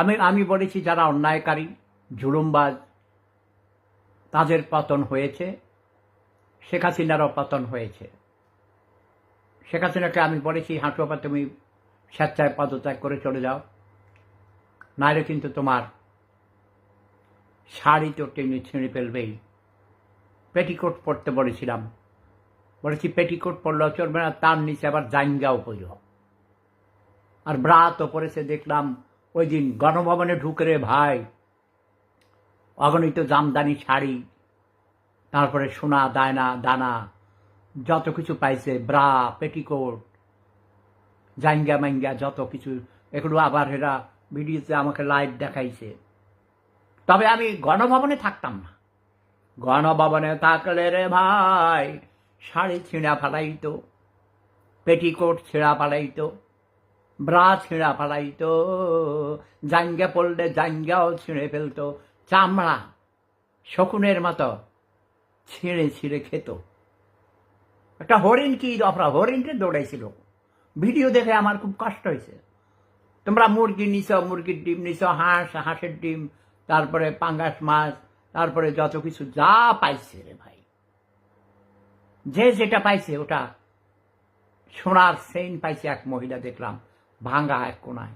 আমি আমি বলেছি যারা অন্যায়কারী, জুলুমবাজ, তাদের পতন হয়েছে, শেখ হাসিনারও পতন হয়েছে। শেখ হাসিনাকে আমি বলেছি হাঁটুয়াপা তুমি স্বেচ্ছায় পদত্যাগ করে চলে যাও নাহলে কিন্তু তোমার শাড়ি তো টেনে ছিঁড়ে ফেলবেই। পেটিকোট পরতে বলেছিলাম। বলেছি, পেটিকোট পরলেও চলবে না, তার নিচে আবার জাইঙ্গাও পড়ল আর ব্রা তো পরেছে দেখলাম ওই দিন গণভবনে ঢুকে রে ভাই, অগণিত জামদানি শাড়ি, তারপরে সোনা দায়না দানা, যত কিছু পাইছে, ব্রা, পেটিকোট, জাইঙ্গা মাইঙ্গা, যত কিছু। এগুলো আবার এরা ভিডিওতে আমাকে লাইভ দেখাইছে। তবে আমি গণভবনে থাকতাম না। গণভবনে থাকলে রে ভাই, শাড়ি ছিঁড়া ফালাইতো, পেটিকোট ছিঁড়া ফালাইতো ব্রা ছিঁড়া ফালাইতো জাঙ্গা পড়লে জাঙ্গাও ছিঁড়ে ফেলতো, চামড়া শকুনের মতো ছিঁড়ে ছিঁড়ে খেত। একটা হরিণ কি দফরা হরিণকে দৌড়াইছিল। ভিডিও দেখে আমার খুব কষ্ট হয়েছে। তোমরা মুরগি নিছ, মুরগির ডিম নিছ, হাঁস, হাঁসের ডিম, তারপরে পাঙ্গাস মাছ, তারপরে যত কিছু যা পাইছে রে ভাই। যে যেটা পাইছে, ওটা সোনার সেইন পাইছে এক মহিলা দেখলাম। ভাঙ্গা এক কোনায়।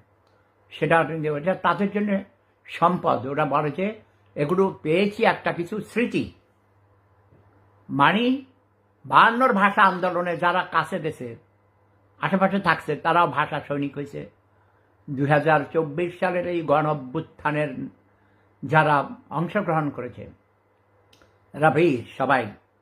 সেটা ওটা তাদের জন্য সম্পদ। ওরা বলে যে এগুলো পেয়েছি একটা কিছু স্মৃতি। মানি বায়ান্নর ভাষা আন্দোলনে যারা কাছে দেশে আশেপাশে থাকছে, তারাও ভাষা সৈনিক হয়েছে। দু হাজার চব্বিশ সালের এই গণভ্যুত্থানের যারা অংশগ্রহণ করেছে, এরা সবাই।